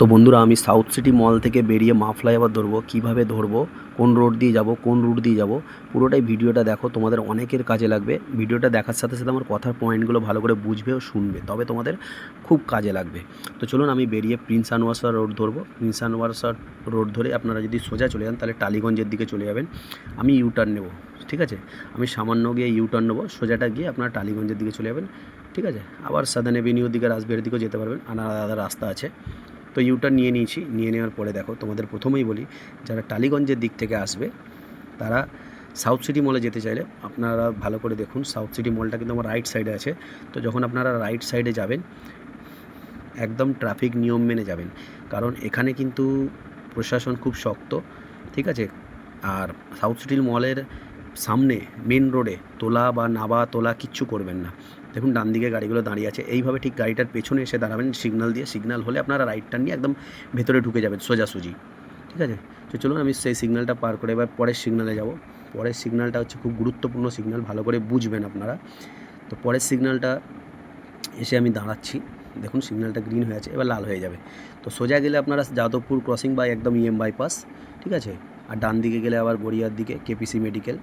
তো বন্ধুরা, আমি সাউথ সিটি মল থেকে বেরিয়ে মা ফ্লাইওভার ধরবো। কীভাবে ধরবো? কোন রোড দিয়ে যাব? কোন রুট দিয়ে যাব? পুরোটাই ভিডিওটা দেখো, তোমাদের অনেকের কাজে লাগবে। ভিডিওটা দেখার সাথে সাথে আমার কথার পয়েন্টগুলো ভালো করে বুঝবে ও শুনবে, তবে তোমাদের খুব কাজে লাগবে। তো চলুন, আমি বেরিয়ে প্রিন্স আনোয়ারসা রোড ধরবো। প্রিন্স আনোয়ারসা রোড ধরে আপনারা যদি সোজা চলে যান, তাহলে টালিগঞ্জের দিকে চলে যাবেন। আমি ইউটার্ন নেব, ঠিক আছে? আমি সামান্য গিয়ে ইউটার্ন নেব, সোজাটা গিয়ে আপনারা টালিগঞ্জের দিকে চলে যাবেন, ঠিক আছে? আবার সাদান এভিনিউর দিকে রাসবিহারের দিকেও যেতে পারবেন। আলাদা আলাদা রাস্তা আছে। তো ইউটার্ন নিয়ে নিয়েছি। নিয়ে নেওয়ার পরে দেখো, তোমাদের প্রথমেই বলি, যারা টালিগঞ্জের দিক থেকে আসবে, তারা সাউথ সিটি মলে যেতে চাইলে আপনারা ভালো করে দেখুন সাউথ সিটি মলটা কিন্তু আমার রাইট সাইডে আছে। তো যখন আপনারা রাইট সাইডে যাবেন, একদম ট্রাফিক নিয়ম মেনে যাবেন। কারণ এখানে কিন্তু প্রশাসন খুব শক্ত, ঠিক আছে? আর সাউথ সিটি মলের সামনে মেন রোডে তোলা বা নাবা, তোলা কিচ্ছু করবেন না। দেখুন, ডান দিকে গাড়িগুলো দাঁড়িয়ে আছে। এইভাবে ঠিক গাড়িটার পেছনে এসে দাঁড়াবেন সিগনাল দিয়ে সিগনাল হলে আপনারা রাইট টার্ন নিয়ে একদম ভেতরে ঢুকে যাবেন, সোজাসুজি। ঠিক আছে? তো চলুন, আমি সেই সিগনালটা পার করে এবার পরের সিগনালে যাব। পরের সিগনালটা হচ্ছে খুব গুরুত্বপূর্ণ সিগনাল ভালো করে বুঝবেন আপনারা। তো পরের সিগনালটা এসে আমি দাঁড়াচ্ছি। দেখুন সিগন্যালটা গ্রিন হয়ে আছে, এবার লাল হয়ে যাবে। তো সোজা গেলে আপনারা যাদবপুর ক্রসিং বা একদম ইএম বাইপাস ঠিক আছে? আর ডান দিকে গেলে আবার গড়িয়ার দিকে কেপিসি মেডিকেল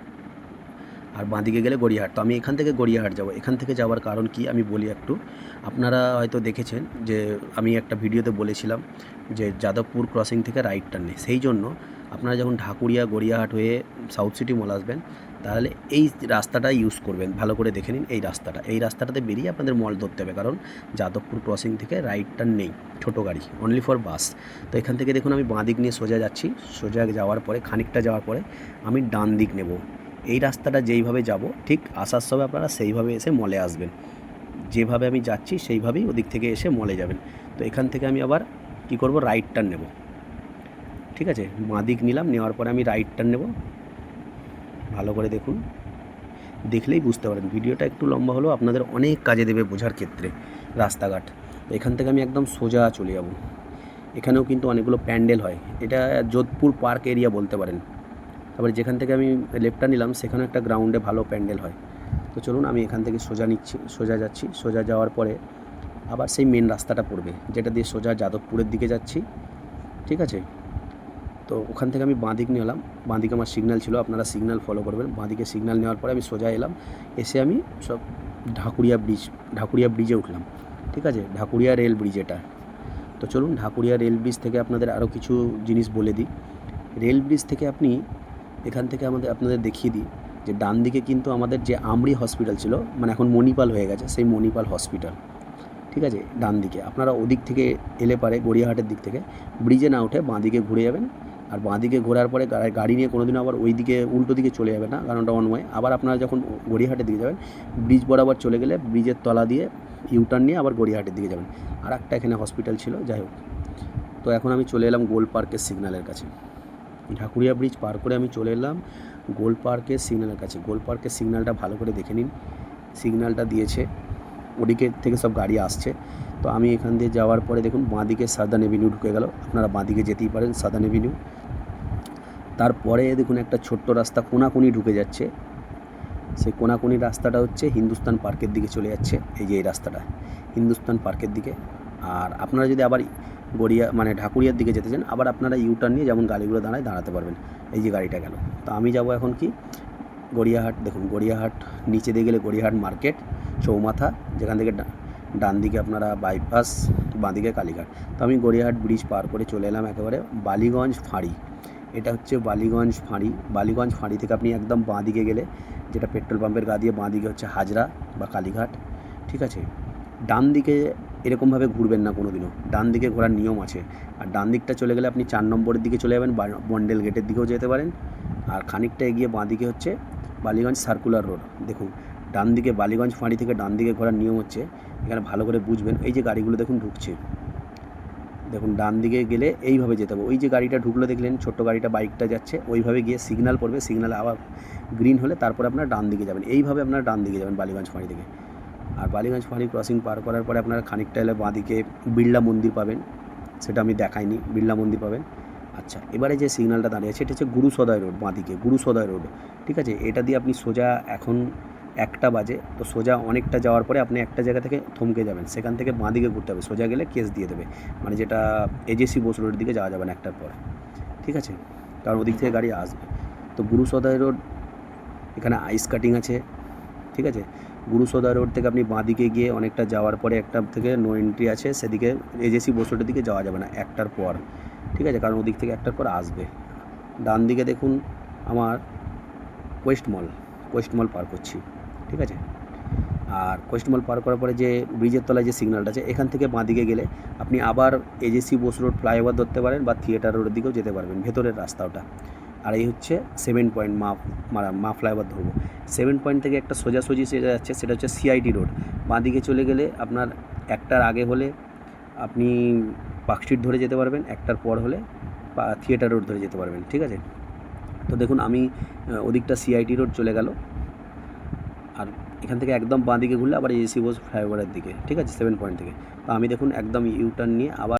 আর বাঁদিকে গেলে গড়িয়াহাট। তো আমি এখান থেকে গড়িয়াহাট যাব। এখান থেকে যাওয়ার কারণ কি? আমি বলি একটু। আপনারা হয়তো দেখেছেন যে আমি একটা ভিডিওতে বলেছিলাম যে যাদবপুর ক্রসিং থেকে রাইট টার্নে সেই জন্য আপনারা যখন ঢাকুরিয়া, গড়িয়াহাট হয়ে সাউথ সিটি মল আসবেন, তাহলে এই রাস্তাটা ইউজ করবেন। ভালো করে দেখে নিন এই রাস্তাটা। এই রাস্তাটাতে বেরিয়ে আপনাদের মল ধরতে হবে। কারণ যাদবপুর ক্রসিং থেকে রাইট টার্ন নেই। ছোটো গাড়ি। অনলি ফর বাস তো এখান থেকে দেখুন আমি বাঁ দিক নিয়ে সোজা যাচ্ছি। সোজা যাওয়ার পরে, খানিকটা যাওয়ার পরে আমি ডান দিক নেব। এই রাস্তাটা যেইভাবে যাব, ঠিক আসার সময় আপনারা সেইভাবে এসে মলে আসবেন। যেভাবে আমি যাচ্ছি, সেইভাবেই ওদিক থেকে এসে মলে যাবেন। তো এখান থেকে আমি আবার কি করব? রাইট টার্ন নেব। ঠিক আছে? বাঁ দিক নিলাম, নেওয়ার পরে আমি রাইট টার্ন নেব। ভালো করে দেখুন। দেখলেই বুঝতে পারেন, ভিডিওটা একটু লম্বা হলেও আপনাদের অনেক কাজে দেবে বোঝার ক্ষেত্রে রাস্তাঘাট। তো এখান থেকে আমি একদম সোজা চলে যাব। এখানেও কিন্তু অনেকগুলো প্যান্ডেল হয়। এটা যোধপুর পার্ক এরিয়া বলতে পারেন। তারপরে যেখান থেকে আমি লেফটটা নিলাম সেখানে একটা গ্রাউন্ডে ভালো প্যান্ডেল হয়। তো চলুন আমি এখান থেকে সোজা নিচ্ছি, সোজা যাচ্ছি। সোজা যাওয়ার পরে আবার সেই মেন রাস্তাটা পড়বে, যেটা দিয়ে সোজা যাদবপুরের দিকে যাচ্ছি। ঠিক আছে? তো ওখান থেকে আমি বাঁদিক নিয়ে এলাম বাঁদিকে আমার সিগন্যাল ছিল, আপনারা সিগন্যাল ফলো করবেন। বাঁদিকে সিগন্যাল নেওয়ার পরে আমি সোজা এলাম। এসে আমি সব ঢাকুরিয়া ব্রিজ ঢাকুরিয়া ব্রিজে উঠলাম। ঠিক আছে? ঢাকুরিয়া রেল ব্রিজ এটা। তো চলুন ঢাকুরিয়া রেল ব্রিজ থেকে আপনাদের আরও কিছু জিনিস বলে দিই। রেল ব্রিজ থেকে আপনি এখান থেকে আমাদের আপনাদের দেখিয়ে দিই যে ডান দিকে কিন্তু আমাদের যে আমরি হসপিটাল ছিল মানে এখন মণিপাল হয়ে গেছে, সেই মণিপাল হসপিটাল। ঠিক আছে? ডান দিকে। আপনারা ওদিক থেকে এলে পারে, গড়িয়াহাটের দিক থেকে, ব্রিজে না উঠে বাঁ দিকে ঘুরে যাবেন। আর বাঁ দিকে ঘোরার পরে গাড়ি নিয়ে কোনোদিন আবার ওই দিকে, উল্টো দিকে চলে যাবে না, কারণ ওটা অনময় আবার আপনারা যখন গড়িয়াহাটের দিকে যাবেন, ব্রিজ বরাবর চলে গেলে ব্রিজের তলা দিয়ে ইউটার্ন নিয়ে আবার গড়িয়াহাটের দিকে যাবেন। আর একটা এখানে হসপিটাল ছিল, যাই হোক। তো এখন আমি চলে এলাম গোল পার্কের সিগন্যালের কাছে। ঢাকুরিয়া ব্রিজ পার করে আমি চলে এলাম গোল পার্কের সিগন্যালের কাছে। গোল পার্কের সিগন্যালটা ভালো করে দেখে নিন। সিগন্যালটা দিয়েছে। ওদিকে থেকে সব গাড়ি আসছে। তো আমি এখান দিয়ে যাওয়ার পরে দেখুন, বাঁদিকে সাদান এভিনিউ ঢুকে গেল। আপনারা বাঁদিকে যেতেই পারেন সাদান এভিনিউ। তারপরে দেখুন, একটা ছোট্ট রাস্তা কোনাকুনি ঢুকে যাচ্ছে। সেই কোনাকুনি রাস্তাটা হচ্ছে হিন্দুস্তান পার্কের দিকে চলে যাচ্ছে। এই যে এই রাস্তাটা, হিন্দুস্তান পার্কের দিকে। আর আপনারা যদি আবার গড়িয়া মানে ঢাকুরিয়ার দিকে যেতে চান, আবার আপনারা ইউটার্ন নিয়ে যেমন গাড়িগুলো দাঁড়ায় দাঁড়াতে পারবেন, এই যে গাড়িটা গেল। তো আমি যাব এখন কি? গড়িয়াহাট, দেখুন, গড়িয়াহাট, নিচে দিয়ে গেলে গড়িয়াহাট মার্কেট, চৌমাথা, যেখান থেকে ডান দিকে আপনারা বাইপাস বাঁদিকে কালীঘাট। তো আমি গড়িয়াহাট ব্রিজ পার করে চলে এলাম একেবারে বালিগঞ্জ ফাঁড়ি। এটা হচ্ছে বালিগঞ্জ ফাঁড়ি। বালিগঞ্জ ফাঁড়ি থেকে আপনি একদম বাঁ দিকে গেলে যেটা পেট্রোল পাম্পের গা দিয়ে বাঁ দিকে হচ্ছে হাজরা বা কালীঘাট, ঠিক আছে? ডান দিকে এরকমভাবে ঘুরবেন না কোনো দিনও ডান দিকে ঘোরার নিয়ম আছে। আর ডান দিকটা চলে গেলে আপনি চার নম্বরের দিকে চলে যাবেন বন্ডেল গেটের দিকেও যেতে পারেন। আর খানিকটা এগিয়ে বাঁ দিকে হচ্ছে বালিগঞ্জ সার্কুলার রোড। দেখুন ডান দিকে বালিগঞ্জ ফাঁড়ি থেকে ডান দিকে ঘোরার নিয়ম হচ্ছে, এখানে ভালো করে বুঝবেন। এই যে গাড়িগুলো দেখুন ঢুকছে। দেখুন ডান দিকে গেলে এইভাবে যেতে হবে। ওই যে গাড়িটা ঢুকলো, দেখলেন ছোট্ট গাড়িটা বাইকটা যাচ্ছে। ওইভাবে গিয়ে সিগনাল পড়বে। সিগন্যাল আবার গ্রিন হলে তারপরে আপনারা ডান দিকে যাবেন। এইভাবে আপনারা ডান দিকে যাবেন বালিগঞ্জ ফাঁড়ি থেকে। আর বালিগঞ্জ ফাঁড়ি ক্রসিং পার করার পরে আপনারা খানিকটা এলে বাঁদিকে বিড়লা মন্দির পাবেন। সেটা আমি দেখাইনি, বিড়লা মন্দির পাবেন। আচ্ছা এবারে যে সিগন্যালটা দাঁড়িয়ে আছে, এটা হচ্ছে গুরু সদয় রোড বাঁদিকে গুরু সদয় রোড ঠিক আছে, এটা দিয়ে আপনি সোজা এখন একটা বাজে, তো সোজা অনেকটা যাওয়ার পরে আপনি একটা জায়গা থেকে থমকে যাবেন। সেখান থেকে বাঁ দিকে ঘুরতে হবে, সোজা গেলে কেস দিয়ে দেবে। মানে যেটা এজেসি বোস রোডের দিকে যাওয়া যাবে না একটার পর। ঠিক আছে কারণ ওদিক থেকে গাড়ি আসবে। তো গুরু সদয় রোড এখানে আইস কাটিং আছে। ঠিক আছে? গুরু সদয় রোড থেকে আপনি বাঁ দিকে গিয়ে অনেকটা যাওয়ার পরে একটা থেকে নো এন্ট্রি আছে, সেদিকে এজেসি বোস রোডের দিকে যাওয়া যাবে না, একটার পর। ঠিক আছে? কারণ ওদিক থেকে একটার পর আসবে। ডান দিকে দেখুন আমার ওয়েস্ট মল ওয়েস্ট মল পার করছি। ঠিক আছে? আর ওয়েস্ট মল পার করার পরে যে ব্রিজের তলায় যে সিগন্যালটা আছে, এখান থেকে বাঁ দিকে গেলে আপনি আবার এজেসি বোস রোড ফ্লাইওভার ধরতে পারেন বা থিয়েটার রোডের দিকেও যেতে পারবেন, ভেতরের রাস্তা ওটা আর এই হচ্ছে সেভেন পয়েন্ট মা, মারা, মা ফ্লাইওভার ধরবো। সেভেন পয়েন্ট থেকে একটা সোজাসুজি সেটা যাচ্ছে, সেটা হচ্ছে সিআইটি রোড বাঁ দিকে চলে গেলে আপনার একটার আগে হলে আপনি পার্ক স্ট্রিট ধরে যেতে পারবেন, একটার পর হলে থিয়েটার রোড ধরে যেতে পারবেন, ঠিক আছে? তো দেখুন, আমি ওদিকটা সিআইটি রোড চলে গেল। আর এখান থেকে একদম বাঁ দিকে ঘুরলে আবার এসি বোস ফ্লাইওভারের দিকে, ঠিক আছে? সেভেন পয়েন্ট থেকে। তো আমি দেখুন, একদম ইউ টার্ন নিয়ে আবার